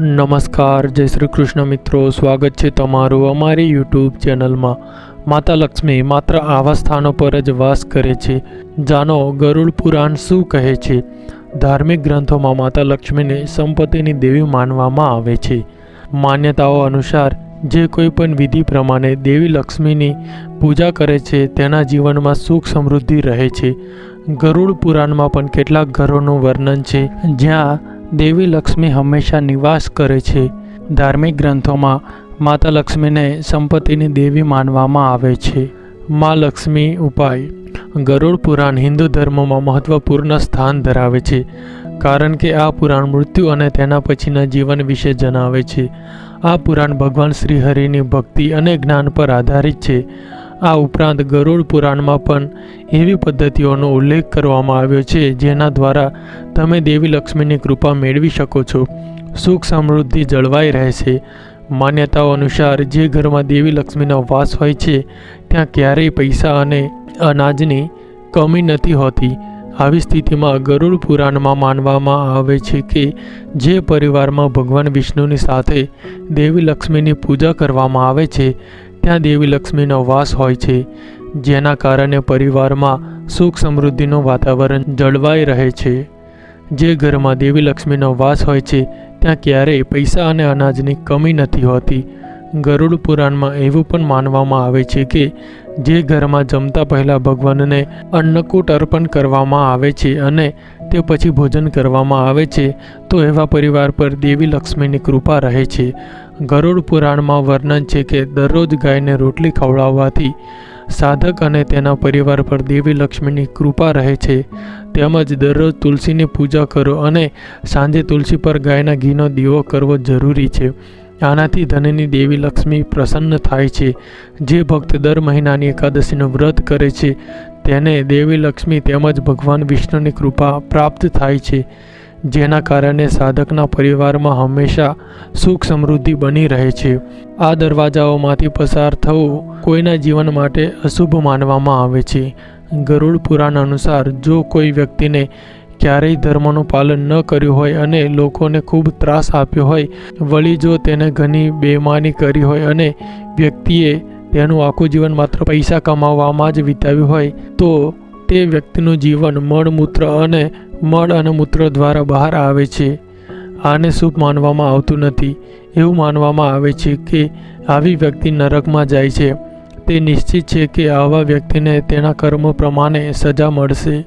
નમસ્કાર, જય શ્રી કૃષ્ણ મિત્રો. સ્વાગત છે તમારું અમારી યુટ્યુબ ચેનલમાં. માતા લક્ષ્મી માત્ર આવા સ્થાનો પર જ વાસ કરે છે. જાણો, ગરુડ પુરાણ શું કહે છે? ધાર્મિક ગ્રંથોમાં માતા લક્ષ્મીને સંપત્તિની દેવી માનવામાં આવે છે. માન્યતાઓ અનુસાર, જે કોઈ પણ વિધિ પ્રમાણે દેવી લક્ષ્મીની પૂજા કરે છે, તેના જીવનમાં સુખ સમૃદ્ધિ રહે છે. ગરુડ પુરાણમાં પણ કેટલાક ઘરોનું વર્ણન છે. જ્યાં દેવી લક્ષ્મી હંમેશા નિવાસ કરે છે. ધાર્મિક ગ્રંથોમાં માતા લક્ષ્મીને સંપત્તિની દેવી માનવામાં આવે છે. મા લક્ષ્મી ઉપાય. ગરુડ પુરાણ હિન્દુ ધર્મમાં મહત્વપૂર્ણ સ્થાન ધરાવે છે, કારણ કે આ પુરાણ મૃત્યુ અને તેના પછીના જીવન વિશે જણાવે છે. આ પુરાણ ભગવાન શ્રીહરિની ભક્તિ અને જ્ઞાન પર આધારિત છે. આ ઉપરાંત ગરુડ પુરાણમાં પણ એવી પદ્ધતિઓનો ઉલ્લેખ કરવામાં આવ્યો છે, જેના દ્વારા તમે દેવી લક્ષ્મીની કૃપા મેળવી શકો છો. સુખ સમૃદ્ધિ જળવાઈ રહેશે. માન્યતાઓ અનુસાર જે ઘરમાં દેવી લક્ષ્મીનો વાસ હોય છે, ત્યાં ક્યારેય પૈસા અને અનાજની કમી નથી હોતી. આવી સ્થિતિમાં ગરુડ પુરાણમાં માનવામાં આવે છે કે જે પરિવારમાં ભગવાન વિષ્ણુની સાથે દેવી લક્ષ્મીની પૂજા કરવામાં આવે છે ત્યાં દેવી લક્ષ્મીનો વાસ હોય છે, જેના કારણે પરિવારમાં સુખ સમૃદ્ધિનું વાતાવરણ જળવાઈ રહે છે. જે ઘરમાં દેવી લક્ષ્મીનો વાસ હોય છે, ત્યાં ક્યારેય પૈસા અને અનાજની કમી નથી હોતી. ગરુડ પુરાણમાં એવું પણ માનવામાં આવે છે કે જે ઘરમાં જમતા પહેલાં ભગવાનને અન્નકૂટ અર્પણ કરવામાં આવે છે અને તે પછી ભોજન કરવામાં આવે છે, તો એવા પરિવાર પર દેવી લક્ષ્મીની કૃપા રહે છે. ગરુડ પુરાણમાં વર્ણન છે કે દરરોજ ગાયને રોટલી ખવડાવવાથી સાધક અને તેના પરિવાર પર દેવી લક્ષ્મીની કૃપા રહે છે. તેમજ દરરોજ તુલસીની પૂજા કરો અને સાંજે તુલસી પર ગાયના ઘીનો દીવો કરવો જરૂરી છે. આનાથી ધનની દેવી લક્ષ્મી પ્રસન્ન થાય છે. જે ભક્ત દર મહિનાની એકાદશીનું વ્રત કરે છે, તેને દેવી લક્ષ્મી તેમજ ભગવાન વિષ્ણુની કૃપા પ્રાપ્ત થાય છે, જેના કારણે સાધકના પરિવારમાં હંમેશા સુખ સમૃદ્ધિ બની રહે છે. આ દરવાજાઓમાંથી પસાર થવું કોઈના જીવન માટે અશુભ માનવામાં આવે છે. ગરુડ પુરાણ અનુસાર, જો કોઈ વ્યક્તિને ક્યારેય ધર્મનું પાલન ન કર્યું હોય અને લોકોને ખૂબ ત્રાસ આપ્યો હોય, વળી જો તેને ઘણી બેમાની કરી હોય અને વ્યક્તિએ તેનું આખું જીવન માત્ર પૈસા કમાવવામાં જ વિતાવ્યું હોય, તો તે વ્યક્તિનું જીવન મળમૂત્ર અને મળ અને મૂત્ર દ્વારા બહાર આવે છે. આને શુભ માનવામાં આવતું નથી. એવું માનવામાં આવે છે કે આવી વ્યક્તિ નરકમાં જાય છે. તે નિશ્ચિત છે કે આવા વ્યક્તિને તેના કર્મો પ્રમાણે સજા મળશે.